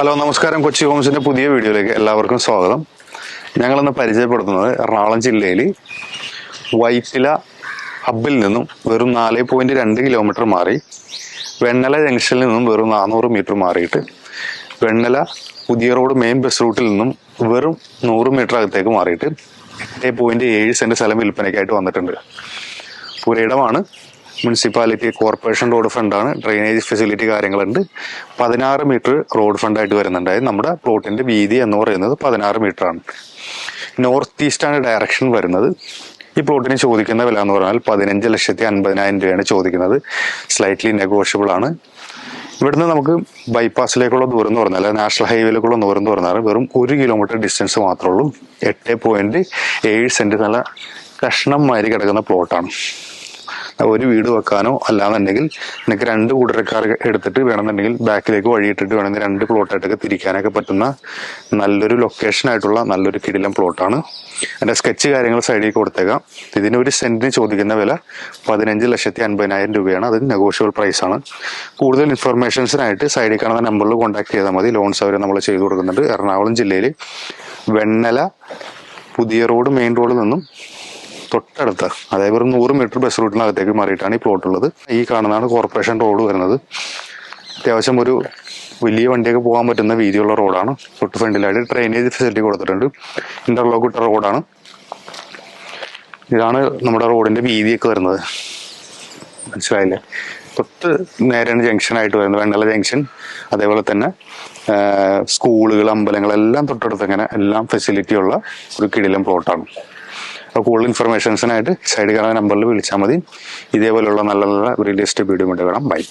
Hello നമസ്കാരം. കൊച്ചി ഹോംസിന്റെ പുതിയ വീഡിയോയിലേക്ക് എല്ലാവർക്കും സ്വാഗതം. ഞങ്ങൾ ഇന്ന് പരിചയപ്പെടുത്തുന്നത് എറണാകുളം ജില്ലയിൽ വൈറ്റില ഹബിൽ നിന്നും വെറും നാല് പോയിന്റ് രണ്ട് കിലോമീറ്റർ മാറി വെണ്ണല ജംഗ്ഷനിൽ നിന്നും വെറും നാനൂറ് മീറ്റർ മാറിയിട്ട് വെണ്ണല പുതിയ റോഡ് മെയിൻ ബസ് റൂട്ടിൽ നിന്നും വെറും നൂറ് മീറ്റർ അകത്തേക്ക് മാറിയിട്ട് എട്ട് പോയിന്റ് ഏഴ് സെന്റ് സ്ഥലം വിൽപ്പനയ്ക്കായിട്ട് വന്നിട്ടുണ്ട്. പുരയിടമാണ് മുനിസിപ്പാലിറ്റി കോർപ്പറേഷൻ റോഡ് ഫണ്ടാണ് ഡ്രെയിനേജ് ഫെസിലിറ്റി കാര്യങ്ങളുണ്ട്. പതിനാറ് മീറ്റർ റോഡ് ഫണ്ടായിട്ട് വരുന്നുണ്ട്. അതായത് നമ്മുടെ പ്ലോട്ടിന്റെ വീതി എന്ന് പറയുന്നത് പതിനാറ് മീറ്ററാണ്. നോർത്ത് ഈസ്റ്റാണ് ഡയറക്ഷൻ വരുന്നത്. ഈ പ്ലോട്ടിന് ചോദിക്കുന്ന വില എന്ന് പറഞ്ഞാൽ പതിനഞ്ച് ലക്ഷത്തി അൻപതിനായിരം രൂപയാണ് ചോദിക്കുന്നത്. സ്ലൈറ്റ്ലി നെഗോഷ്യബിൾ ആണ്. ഇവിടുന്ന് നമുക്ക് ബൈപ്പാസിലേക്കുള്ള ദൂരം എന്ന് പറഞ്ഞാൽ നാഷണൽ ഹൈവേയിലേക്കുള്ള ദൂരം എന്ന് പറഞ്ഞാൽ വെറും ഒരു കിലോമീറ്റർ ഡിസ്റ്റൻസ് മാത്രമേ ഉള്ളൂ. എട്ട് പോയിന്റ് ഏഴ് സെന്റ് നല്ല കഷ്ണം മാതിരി കിടക്കുന്ന പ്ലോട്ടാണ് ഒരു വീട് വെക്കാനോ അല്ലാന്നുണ്ടെങ്കിൽ നിനക്ക് രണ്ട് കൂട്ടരക്കാർ എടുത്തിട്ട് വേണമെന്നുണ്ടെങ്കിൽ ബാക്കിലേക്ക് വഴിയിട്ടിട്ട് വേണമെങ്കിൽ രണ്ട് പ്ലോട്ടായിട്ടൊക്കെ തിരിക്കാനൊക്കെ പറ്റുന്ന നല്ലൊരു ലൊക്കേഷൻ ആയിട്ടുള്ള നല്ലൊരു കിടിലം പ്ലോട്ടാണ് എന്റെ സ്കെച്ച് കാര്യങ്ങൾ സൈഡിൽ കൊടുത്തേക്കാം. ഇതിന് ഒരു സെന്റിന് ചോദിക്കുന്ന വില പതിനഞ്ച് ലക്ഷത്തി അൻപതിനായിരം രൂപയാണ്. അത് നെഗോഷ്യബിൾ പ്രൈസ് ആണ്. കൂടുതൽ ഇൻഫർമേഷൻസിനായിട്ട് സൈഡിൽ കാണുന്ന നമ്പറിൽ കോൺടാക്ട് ചെയ്താൽ മതി. ലോൺ സൗകര്യം നമ്മൾ ചെയ്തു കൊടുക്കുന്നുണ്ട്. എറണാകുളം ജില്ലയിൽ വെണ്ണല പുതിയ റോഡ് മെയിൻ റോഡിൽ നിന്നും തൊട്ടടുത്ത് അതായത് ഒരു നൂറ് മീറ്റർ ബസ് റൂട്ടിനകത്തേക്ക് മാറിയിട്ടാണ് ഈ പ്ലോട്ട് ഉള്ളത്. ഈ കാണുന്നതാണ് കോർപ്പറേഷൻ റോഡ് വരുന്നത്. അത്യാവശ്യം ഒരു വലിയ വണ്ടിയൊക്കെ പോകാൻ പറ്റുന്ന വീതിയുള്ള റോഡാണ് തൊട്ട് ഫ്രണ്ടിലായിട്ട് ഡ്രെയിനേജ് ഫെസിലിറ്റി കൊടുത്തിട്ടുണ്ട്. ഇന്റർലോക്ക് ഇട്ട റോഡാണ് ഇതാണ് നമ്മുടെ റോഡിന്റെ വീതിയൊക്കെ വരുന്നത്. മനസ്സിലായില്ലേ? തൊട്ട് നേരെയാണ് ജംഗ്ഷൻ ആയിട്ട് വരുന്നത്. വെണ്ണല ജംഗ്ഷൻ അതേപോലെ തന്നെ സ്കൂളുകൾ അമ്പലങ്ങൾ എല്ലാം തൊട്ടടുത്ത് അങ്ങനെ എല്ലാം ഫെസിലിറ്റി ഉള്ള ഒരു കിടിലം പ്ലോട്ടാണ് അപ്പോൾ കൂടുതൽ ഇൻഫർമേഷൻസിനായിട്ട് സൈഡ് കാണുന്ന നമ്പറിൽ വിളിച്ചാൽ മതി. ഇതേപോലെയുള്ള നല്ല നല്ല റിയൽ എസ്റ്റേറ്റ് വീഡിയോ കൊണ്ട് കാണാം. ബൈ